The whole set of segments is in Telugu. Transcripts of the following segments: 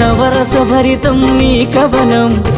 నవరసభరితం నీ కవనం.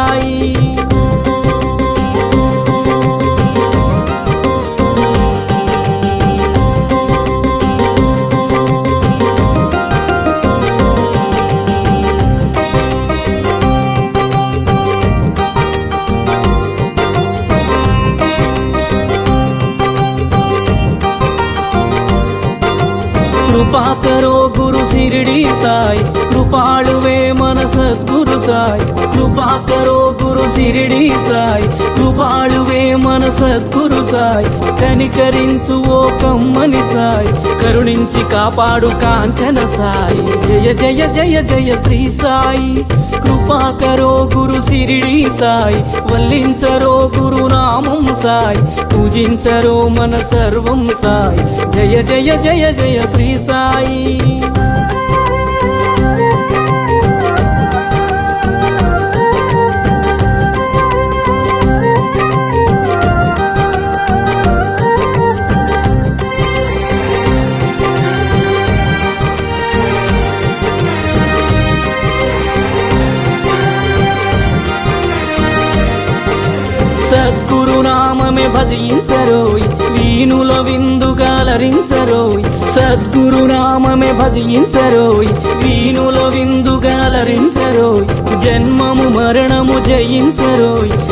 आई। కృపాకరో గురు సిరిడి సాయి. కృపాళువే మన సద్గురు సాయి. కృపాకరో గురు సిరిడి సాయి. కృపాళువే మన సద్గురు సాయి. కనికరించు ఓ కమ్మని సాయి. కరుణించి కాపాడు కాంచన సాయి. జయ జయ జయ జయ శ్రీ సాయి. కృపాకరో గురు సిరిడి సాయి. వల్లించరో గురునామం సాయి. పూజించరో మన సర్వం సాయి. జయ జయ జయ జయ శ్రీ సాయి సద్గురు నామమే భజించరోయ్ వీణుల విందుగా సద్గురు నామమే భజించరోయ్. వీణుల విందుగాలరించరోయ్ జన్మము మరణము జయించరోయ్.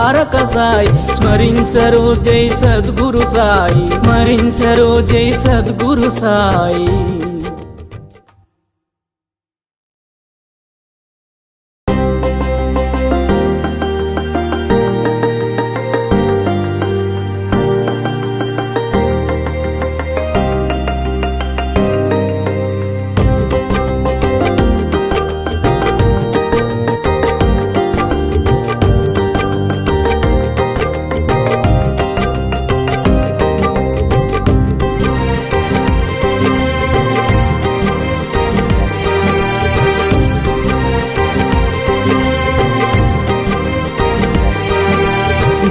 తారక సాయి. స్మరించరు జై సద్గురు సాయి. స్మరించరు జై సద్గురు సాయి.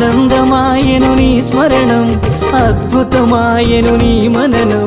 ఆనందమాయను నీ స్మరణం అద్భుతమాయను నీ మననం.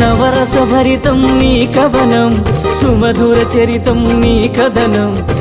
నవరస భరితం నీ కవనం సుమధుర చరితం నీ కథనం.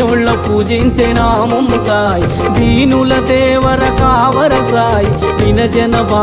వేణుళ్ళ పూజించే నామం సాయి. దీనుల దేవర కావర సాయి. వినజన బాంధ